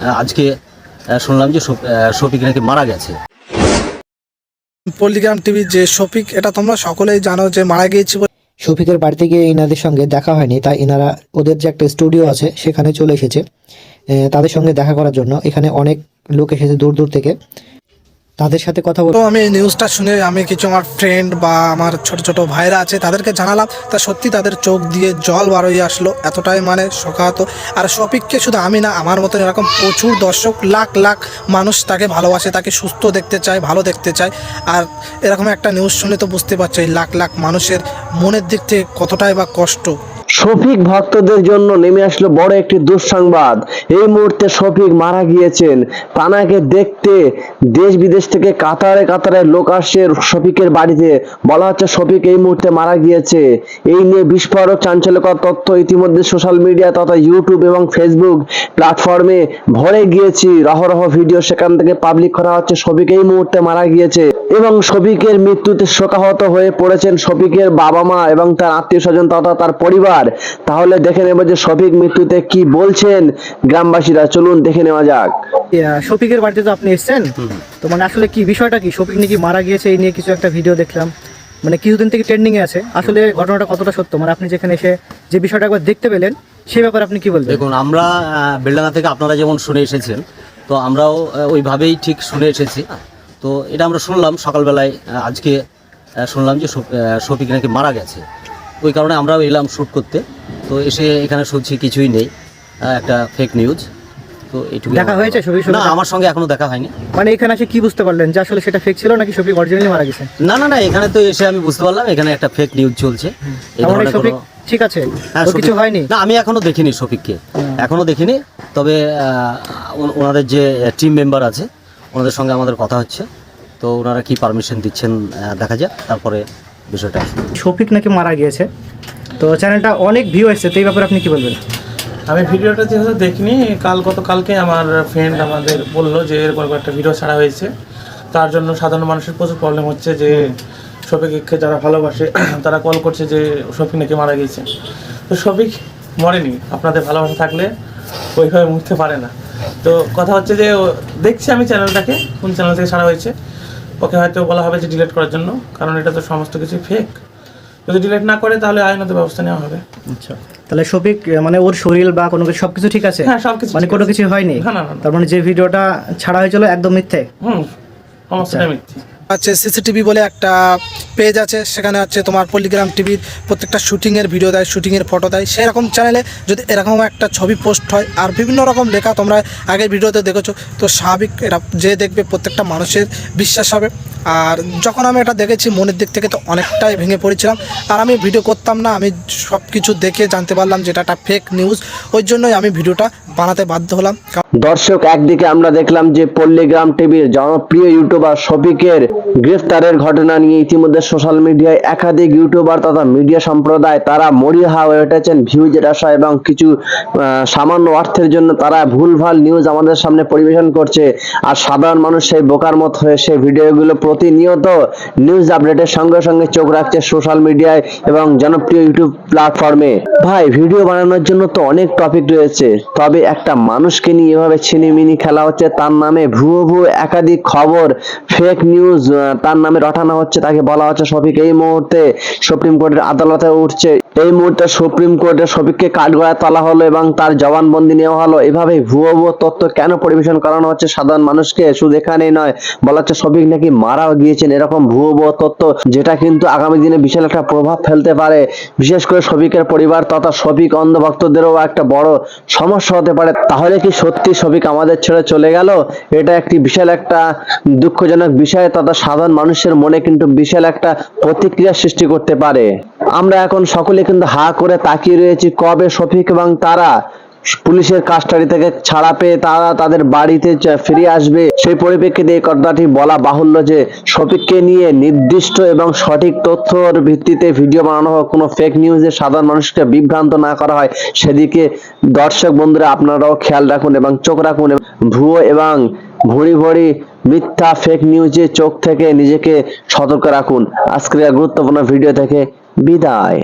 আজকে শুনলাম যে শফ- শফিক নাকি মারা গেছে। পল্লিগ্রাম টিভি যে শফিক এটা তোমরা সকলেই জানো যে মারা গিয়েছে শফিকের বাড়িতে গিয়ে ইনাদের সঙ্গে দেখা হয়নি তাই ইনারা ওদের যে একটা স্টুডিও আছে সেখানে চলে এসেছে। তাদের সঙ্গে দেখা করার জন্য এখানে অনেক লোক এসেছে দূর দূর থেকে। তাদের সাথে কথা বলতো আমি নিউজটা শুনে আমি কিছু আমার ফ্রেন্ড বা আমার ছোট ছোট ভাইরা আছে, তাদেরকে জানালাম। তা সত্যি তাদের চোখ দিয়ে জল বার হয়ে আসলো, এতটাই মানে শোকাহত। আর শফিককে শুধু আমি না, আমার মতন এরকম প্রচুর দর্শক, লাখ লাখ মানুষ তাকে ভালোবাসে, তাকে সুস্থ দেখতে চায়, ভালো দেখতে চায়। আর এরকম একটা নিউজ শুনে তো বুঝতে পারছ লাখ লাখ মানুষের মনের দিক থেকে কতটাই বা কষ্ট। শফিক ভক্তদের জন্য নেমে আসলো বড় একটি দুঃসংবাদ। এই মুহূর্তে শফিক মারা গিয়েছেন। তানাকে দেখতে দেশ বিদেশ থেকে কাতারে কাতারে লোক আসছে শফিকের বাড়িতে। বলা হচ্ছে শফিক এই মুহূর্তে মারা গিয়েছে। এই নিয়ে বিস্ফোরক চাঞ্চল্যকর তথ্য ইতিমধ্যে সোশ্যাল মিডিয়া তথা ইউটিউব এবং ফেসবুক প্ল্যাটফর্মে ভরে গিয়েছি। রহ রহ ভিডিও সেখান থেকে পাবলিক করা হচ্ছে। শফিক এই মুহূর্তে মারা গিয়েছে এবং শফিকের মৃত্যুতে শোকাহত হয়ে পড়েছেন শফিকের বাবা মা এবং তার আত্মীয় স্বজন তথা তার পরিবার। তাহলে দেখে নেব যে শফিক মৃত্যুতে কি বলছেন গ্রামবাসীরা। চলুন দেখে নেওয়া যাক। শফিকের বাড়িতে তো আপনি এসেছেন? তো মানে আসলে কি বিষয়টা কি? শফিক নাকি মারা গিয়েছে এই নিয়ে কিছু একটা ভিডিও দেখলাম। মানে কিছুদিন থেকে ট্রেন্ডিং এ আছে। আসলে ঘটনাটা কতটা সত্য? মানে আপনি যেখানে এসে যে বিষয়টা একবার দেখতে পেলেন সেই ব্যাপারে আপনি কি বলবেন? দেখুন আমরা আহ, বেলডাঙ্গা থেকে আপনারা যেমন শুনে এসেছেন তো আমরাও ওইভাবেই ঠিক শুনে এসেছি। তো এটা আমরা শুনলাম সকালবেলায় আজকে আহ, শুনলাম যে শফিক নাকি মারা গেছে। ওই কারণে আমরাও এলাম শ্যুট করতে। তো এসে এখানে শুনছি কিছুই নেই একটা ফেক নিউজ তো এইটুকু দেখা হয়েছে শফিক না আমার সঙ্গে এখনও দেখা হয়নি। মানে এখানে এসে কি বুঝতে পারলেন? যে আসলে সেটা ফেক ছিল নাকি শফিক অরিজিনালি মারা গেছে? না না না এখানে তো এসে আমি বুঝতে পারলাম এখানে একটা ফেক নিউজ চলছে। এই ধরনের শফিক কোনো- ঠিক আছে? হ্যাঁ, কিছু হয়নি? না আমি এখনও দেখিনি শফিককে। এখনও দেখিনি তবে ওনাদের যে টিম মেম্বার আছে ওনাদের সঙ্গে আমাদের কথা হচ্ছে। তো ওনারা কি পারমিশন দিচ্ছেন দেখা যাক তারপরে বিষয়টা শফিক নাকি মারা গিয়েছে। তো চ্যানেলটা অনেক ভিউ এসেছে তো এই ব্যাপারে আপনি কি বলবেন? আমি ভিডিওটা যেহেতু দেখিনি কাল গতকালকে আমার ফ্রেন্ড আমাদের বলল যে এরকম একটা ভিডিও ছাড়া হয়েছে। তার জন্য সাধারণ মানুষের প্রচুর প্রবলেম হচ্ছে যে শফিককে যারা ভালোবাসে তারা কল করছে যে শফিক নাকি মারা গিয়েছে। তো শফিক মরেনি আপনাদের ভালোবাসা থাকলে ওইভাবে মুখতে পারে না। তো কথা হচ্ছে যে দেখছি আমি চ্যানেলটাকে কোন চ্যানেল থেকে ছাড়া হয়েছে। ওকে হয়তো বলা হবে যে ডিলেট করার জন্য কারণ এটা তো সমস্ত কিছু ফেক যদি ডিলেট না করে তাহলে আইনত ব্যবস্থা নেওয়া হবে। আচ্ছা। তাহলে শফিক মানে ওর শরীর বা কোনো কিছু সবকিছু ঠিক আছে? হ্যাঁ, সবকিছু মানে কোনো কিছু হয়নি? না, না। তার মানে যে ভিডিওটা ছাড়া হয়েছিল একদম মিথ্যে? হুম সমস্যাটা মিথ্যে। আছে সিসিটিভি বলে একটা পেজ আছে, সেখানে হচ্ছে তোমার পল্লিগ্রাম টিভির প্রত্যেকটা শ্যুটিংয়ের ভিডিও দেয় শ্যুটিংয়ের ফটো দেয়। সেরকম চ্যানেলে যদি এরকম একটা ছবি পোস্ট হয়, আর বিভিন্ন রকম লেখা তোমরা আগের ভিডিওতে দেখেছ, তো স্বাভাবিক এটা যে দেখবে প্রত্যেকটা মানুষের বিশ্বাস হবে। আর যখন আমি এটা দেখেছি, মনের দিক থেকে তো অনেকটাই ভেঙে পড়েছিলাম। আর আমি ভিডিও করতাম না, আমি সব কিছু দেখে জানতে পারলাম যে এটা একটা ফেক নিউজ ওই জন্যই আমি ভিডিওটা বানাতে বাধ্য হলাম। দর্শক, একদিকে আমরা দেখলাম যে পল্লীগ্রাম টিভির জনপ্রিয় ইউটিউবার শফিকের গ্রেফতারের ঘটনা নিয়ে ইতিমধ্যে সোশ্যাল মিডিয়ায় একাধিক ইউটিউবার তথা মিডিয়া সম্প্রদায় তারা মরিয়া হয়ে উঠেছেন। ভিউজের আশা এবং কিছু সামান্য অর্থের জন্য তারা ভুলভাল নিউজ আমাদের সামনে পরিবেশন করছে। আর সাধারণ মানুষ সেই বোকার মত হয়ে সেই ভিডিওগুলো প্রতিনিয়ত নিউজ আপডেটের সঙ্গে সঙ্গে চোখ রাখছে সোশ্যাল মিডিয়ায় এবং জনপ্রিয় ইউটিউব প্ল্যাটফর্মে ভাই ভিডিও বানানোর জন্য তো অনেক টপিক রয়েছে। তবে একটা মানুষকে নিয়ে এভাবে ছিনিমিনি খেলা হচ্ছে, তার নামে ভুয়ো ভুয়ো একাধিক খবর ফেক নিউজ তার নামে রটানো হচ্ছে, তাকে বলা হচ্ছে শফিক এই মুহূর্তে সুপ্রিম কোর্টের আদালতে উঠছে। এই মুহূর্তে সুপ্রিম কোর্টে শফিককে কাঠগড়ায় তোলা হলো এবং তার জবানবন্দি নেওয়া হলো। এভাবে ভুয়ো ভুয়ো তথ্য কেন পরিবেশন করানো হচ্ছে? সাধারণ মানুষকে শুধু এখানেই নয়, বলা হচ্ছে শফিক নাকি মারাও গিয়েছেন এরকম ভুয়ো ভুয়ো তথ্য যেটা কিন্তু আগামী দিনে বিশাল একটা প্রভাব ফেলতে পারে। বিশেষ করে শফিকের পরিবার তথা শফিক অন্ধভক্তদেরও একটা বড় সমস্যা হতে পারে। তাহলে কি সত্যি শফিক আমাদের ছেড়ে চলে গেল? এটা একটি বিশাল একটা দুঃখজনক বিষয় তথা সাধারণ মানুষের মনে কিন্তু বিশাল একটা প্রতিক্রিয়া সৃষ্টি করতে পারে। আমরা এখন সকলে কিন্তু হা করে তাকিয়ে রয়েছি কবে শফিক এবং তারা। পুলিশের কাস্টাডি থেকে ছাড়া পেয়ে তারা তাদের বাড়িতে ফিরে আসবে। সেই পরিপ্রেক্ষিতে এই কথাটি বলা বাহুল্য যে শফিককে নিয়ে নির্দিষ্ট এবং সঠিক তথ্যর ভিত্তিতে ভিডিও বানানো হোক, কোনো ফেক নিউজে সাধারণ মানুষকে বিভ্রান্ত না করা হয়। সেদিকে দর্শক বন্ধুরা আপনারাও খেয়াল রাখুন এবং চোখ রাখুন। ভুয়ো এবং ভুড়ি ভুড়ি মিথ্যা ফেক নিউজে চোখ থেকে নিজেকে সতর্ক রাখুন। আজকের গুরুত্বপূর্ণ ভিডিও থেকে বিদায়।